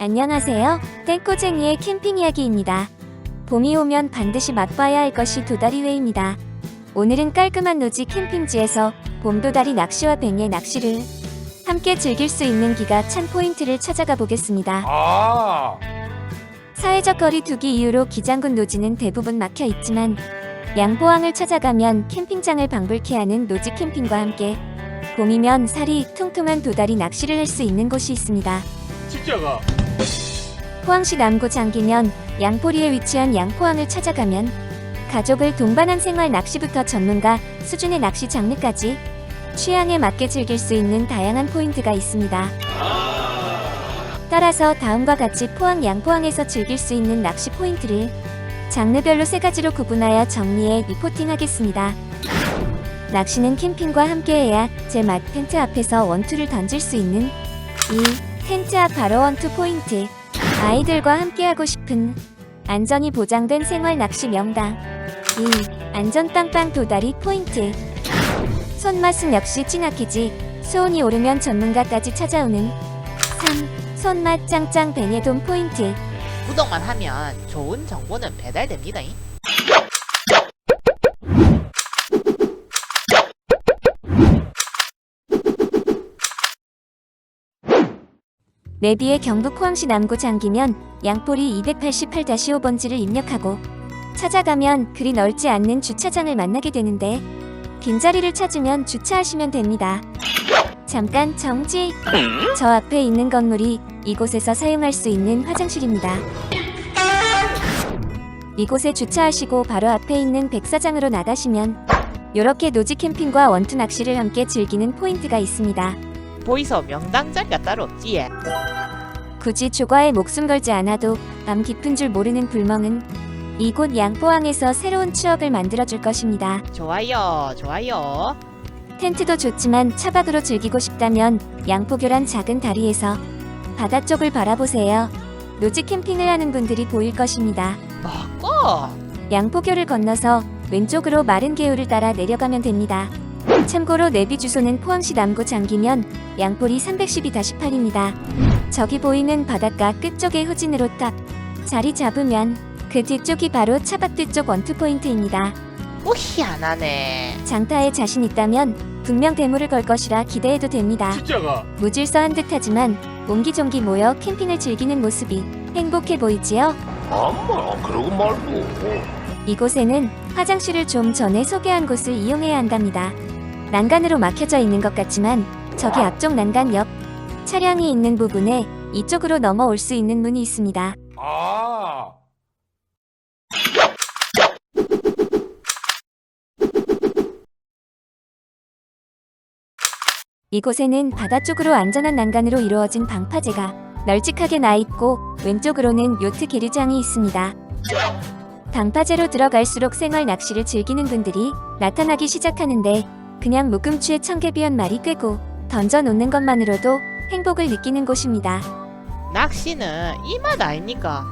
안녕하세요. 땡꼬쟁이의 캠핑 이야기입니다. 봄이 오면 반드시 맛봐야 할 것이 도다리 회입니다. 오늘은 깔끔한 노지 캠핑지에서 봄 도다리 낚시와 뱅의 낚시를 함께 즐길 수 있는 기가 찬 포인트를 찾아가 보겠습니다. 아, 사회적 거리 두기 이유로 기장군 노지는 대부분 막혀 있지만 양포항을 찾아가면 캠핑장을 방불케 하는 노지 캠핑과 함께 봄이면 살이 통통한 도다리 낚시를 할 수 있는 곳이 있습니다. 진짜가. 포항시 남구 장기면 양포리에 위치한 양포항을 찾아가면 가족을 동반한 생활 낚시부터 전문가 수준의 낚시 장르까지 취향에 맞게 즐길 수 있는 다양한 포인트가 있습니다. 따라서 다음과 같이 포항 양포항에서 즐길 수 있는 낚시 포인트를 장르별로 세 가지로 구분하여 정리해 리포팅하겠습니다. 낚시는 캠핑과 함께해야 제 맛 텐트 앞에서 원투를 던질 수 있는 이 텐트 앞 바로 원투 포인트 아이들과 함께하고 싶은 안전이 보장된 생활 낚시 명당 2. 안전 빵빵 도다리 포인트 손맛은 역시 찐아키지 수온이 오르면 전문가까지 찾아오는 3. 손맛 짱짱 베네돈 포인트 구독만 하면 좋은 정보는 배달됩니다. 내비에 경북 포항시 남구 장기면 양포리 288-5번지를 입력하고 찾아가면 그리 넓지 않는 주차장을 만나게 되는데 빈자리를 찾으면 주차하시면 됩니다. 잠깐 정지! 저 앞에 있는 건물이 이곳에서 사용할 수 있는 화장실입니다. 이곳에 주차하시고 바로 앞에 있는 백사장으로 나가시면 이렇게 노지 캠핑과 원투 낚시를 함께 즐기는 포인트가 있습니다. 보이소 명당 자리가 따로 없지. 예. 굳이 조과에 목숨 걸지 않아도 밤 깊은 줄 모르는 불멍은 이곳 양포항에서 새로운 추억을 만들어줄 것입니다. 좋아요, 좋아요. 텐트도 좋지만 차박으로 즐기고 싶다면 양포교란 작은 다리에서 바다 쪽을 바라보세요. 노지 캠핑을 하는 분들이 보일 것입니다. 먹고 양포교를 건너서 왼쪽으로 마른 개울을 따라 내려가면 됩니다. 참고로 내비 주소는 포항시 남구 장기면 양포리 312-8입니다. 저기 보이는 바닷가 끝쪽의 후진으로 딱 자리 잡으면 그 뒤쪽이 바로 차박 뒤쪽 원투 포인트입니다. 오 희한하네. 장타에 자신 있다면 분명 대물을 걸 것이라 기대해도 됩니다. 진짜가. 무질서한 듯하지만 옹기종기 모여 캠핑을 즐기는 모습이 행복해 보이지요? 아마 그러고 말고. 이곳에는 화장실을 좀 전에 소개한 곳을 이용해야 한답니다. 난간으로 막혀져 있는 것 같지만 저기 앞쪽 난간 옆 차량이 있는 부분에 이쪽으로 넘어올 수 있는 문이 있습니다. 아, 이곳에는 바다 쪽으로 안전한 난간으로 이루어진 방파제가 널찍하게 나 있고 왼쪽으로는 요트 게르장이 있습니다. 방파제로 들어갈수록 생활 낚시를 즐기는 분들이 나타나기 시작하는데 그냥 묵금추에 청개비연 말이 꿰고 던져 놓는 것만으로도 행복을 느끼는 곳입니다. 낚시는 이 맛 아닙니까?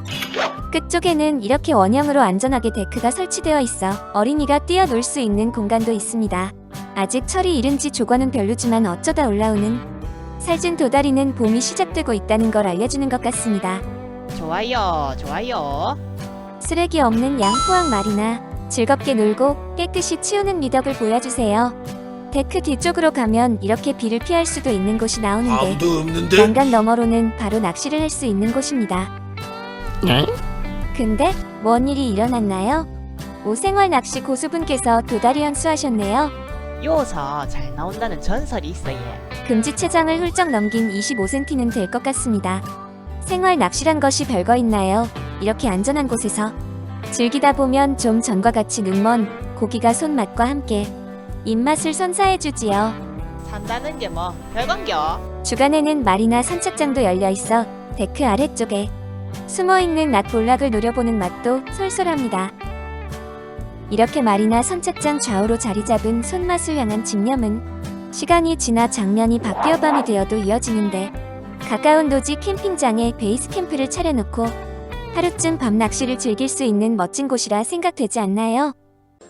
끝쪽에는 이렇게 원형으로 안전하게 데크가 설치되어 있어 어린이가 뛰어놀 수 있는 공간도 있습니다. 아직 철이 이른 지 조과는 별로지만 어쩌다 올라오는 살찐 도다리는 봄이 시작되고 있다는 걸 알려주는 것 같습니다. 좋아요, 좋아요. 쓰레기 없는 양포항 마리나 즐겁게 놀고 깨끗이 치우는 미덕을 보여주세요. 데크 뒤쪽으로 가면 이렇게 비를 피할 수도 있는 곳이 나오는데 아무도 없는데. 난간 너머로는 바로 낚시를 할 수 있는 곳입니다. 근데 뭔 일이 일어났나요? 오생활 낚시 고수분께서 도다리 연수하셨네요. 요서 잘 나온다는 전설이 있어 예. 금지체장을 훌쩍 넘긴 25cm는 될 것 같습니다. 생활 낚시란 것이 별거 있나요? 이렇게 안전한 곳에서 즐기다 보면 좀 전과 같이 눈먼 고기가 손맛과 함께 입맛을 선사해주지요. 산다는 게 뭐 별건겨. 주간에는 말이나 선착장도 열려 있어 데크 아래쪽에 숨어 있는 낮 볼락을 노려보는 맛도 솔솔합니다. 이렇게 말이나 선착장 좌우로 자리 잡은 손맛을 향한 집념은 시간이 지나 장면이 바뀌어 밤이 되어도 이어지는데 가까운 노지 캠핑장에 베이스 캠프를 차려놓고 하루쯤 밤 낚시를 즐길 수 있는 멋진 곳이라 생각되지 않나요?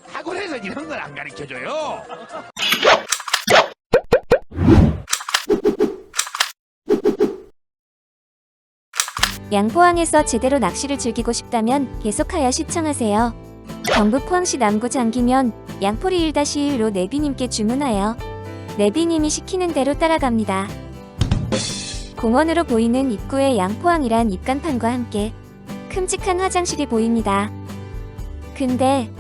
학원에서 이런 걸 안 가르쳐줘요. 양포항에서 제대로 낚시를 즐기고 싶다면 계속하여 시청하세요. 경북 포항시 남구 장기면 양포리 1-1로 네비님께 주문하여 네비님이 시키는 대로 따라갑니다. 공원으로 보이는 입구에 양포항이란 입간판과 함께 큼직한 화장실이 보입니다. 근데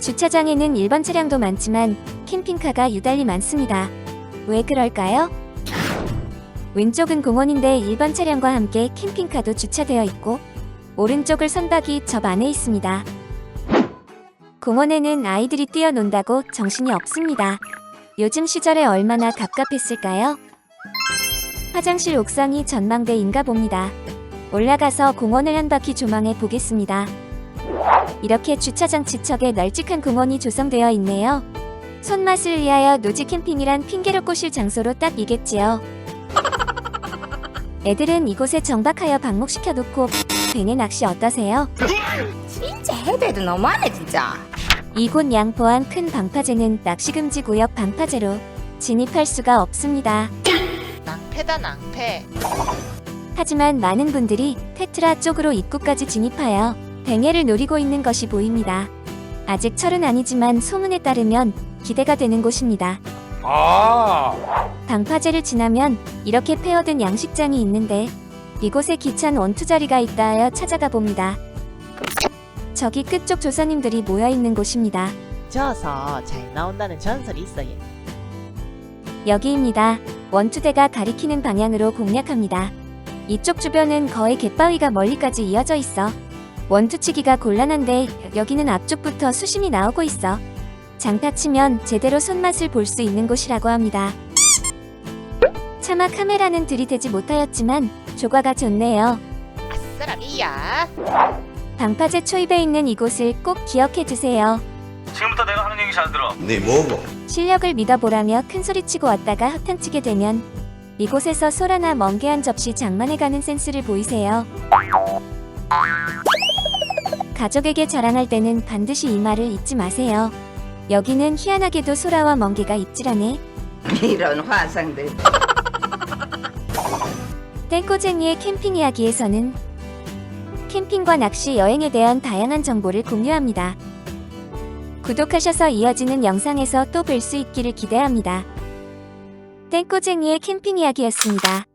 주차장에는 일반 차량도 많지만 캠핑카가 유달리 많습니다. 왜 그럴까요? 왼쪽은 공원인데 일반 차량과 함께 캠핑카도 주차되어 있고 오른쪽을 선박이 접 안에 있습니다. 공원에는 아이들이 뛰어논다고 정신이 없습니다. 요즘 시절에 얼마나 갑갑했을까요? 화장실 옥상이 전망대인가 봅니다. 올라가서 공원을 한 바퀴 조망해 보겠습니다. 이렇게 주차장 지척에 널찍한 공원이 조성되어 있네요. 손맛을 위하여 노지 캠핑이란 핑계로 꼬실 장소로 딱 이겠지요. 애들은 이곳에 정박하여 방목시켜 놓고 뱅에 낚시 어떠세요? 진짜 해대도 너무하네 진짜 이곳 양포항 큰 방파제는 낚시금지 구역 방파제로 진입할 수가 없습니다. 낭패다 낭패. 하지만 많은 분들이 테트라 쪽으로 입구까지 진입하여 뱅해를 노리고 있는 것이 보입니다. 아직 철은 아니지만 소문에 따르면 기대가 되는 곳입니다. 아, 방파제를 지나면 이렇게 패어든 양식장이 있는데 이곳에 기찬 원투 자리가 있다 하여 찾아가 봅니다. 저기 끝쪽 조사님들이 모여 있는 곳입니다. 저어서 잘 나온다는 전설이 있어요. 여기입니다. 원투대가 가리키는 방향으로 공략합니다. 이쪽 주변은 거의 갯바위가 멀리까지 이어져 있어 원투치기가 곤란한데 여기는 앞쪽부터 수심이 나오고 있어 장타 치면 제대로 손맛을 볼 수 있는 곳이라고 합니다. 차마 카메라는 들이대지 못하였지만 조과가 좋네요. 아싸라비야. 방파제 초입에 있는 이곳을 꼭 기억해 두세요. 지금부터 내가 하는 얘기 잘 들어. 네 뭐고? 실력을 믿어보라며 큰소리치고 왔다가 허탕치게 되면 이곳에서 소라나 멍게 한 접시 장만해가는 센스를 보이세요. 가족에게 자랑할 때는 반드시 이 말을 잊지 마세요. 여기는 희한하게도 소라와 멍게가 입질하네. 이런 화상들 땡꼬쟁이의 캠핑 이야기에서는 캠핑과 낚시 여행에 대한 다양한 정보를 공유합니다. 구독하셔서 이어지는 영상에서 또 뵐 수 있기를 기대합니다. 땡꼬쟁이의 캠핑 이야기였습니다.